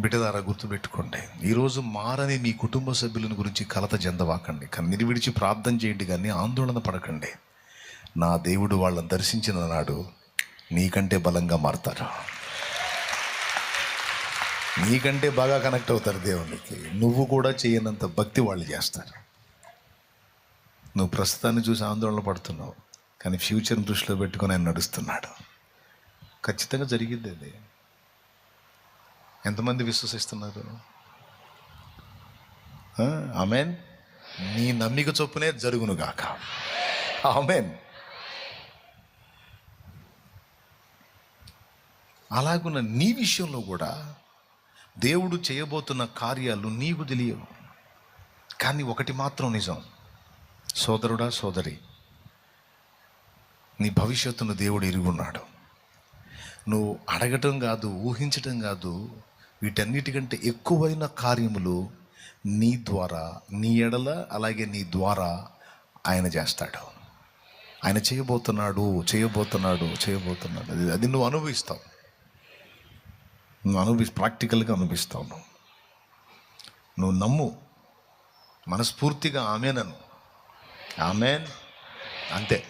బిడ్డదారా గుర్తుపెట్టుకోండి. ఈరోజు మారని మీ కుటుంబ సభ్యులను గురించి కలత చెందవాకండి. కన్నీరు విడిచి ప్రార్థన చేయండి కానీ ఆందోళన పడకండి. నా దేవుడు వాళ్ళని దర్శించిన నాడు నీకంటే బలంగా మారతారు. నీకంటే బాగా కనెక్ట్ అవుతారు దేవునికి. నువ్వు కూడా చేయనంత భక్తి వాళ్ళు చేస్తారు. నువ్వు ప్రస్తుతాన్ని చూసి ఆందోళన పడుతున్నావు. కానీ ఫ్యూచర్ని దృష్టిలో పెట్టుకొని ఆయన నడుస్తున్నాడు. ఖచ్చితంగా జరిగింది అది. ఎంతమంది విశ్వసిస్తున్నారు? ఆమెన్. నీ నమ్మిక చొప్పునే జరుగును గాక ఆమెన్. అలాగున్న నీ విషయంలో కూడా దేవుడు చేయబోతున్న కార్యాలు నీకు తెలియవు. కానీ ఒకటి మాత్రం నిజం. సోదరుడా సోదరి నీ భవిష్యత్తును దేవుడు ఎరుగున్నాడు. నువ్వు అడగటం కాదు ఊహించటం కాదు వీటన్నిటికంటే ఎక్కువైన కార్యములు నీ ద్వారా నీ ఎడల అలాగే నీ ద్వారా ఆయన చేస్తాడు. ఆయన చేయబోతున్నాడు చేయబోతున్నాడు చేయబోతున్నాడు. అది అది నువ్వు అనుభవిస్తావు. నువ్వు అనుభవి ప్రాక్టికల్గా అనుభవిస్తావు నువ్వు. నువ్వు నమ్ము. మనస్ఫూర్తిగా ఆమెనను. ఆమెన్. అంతే.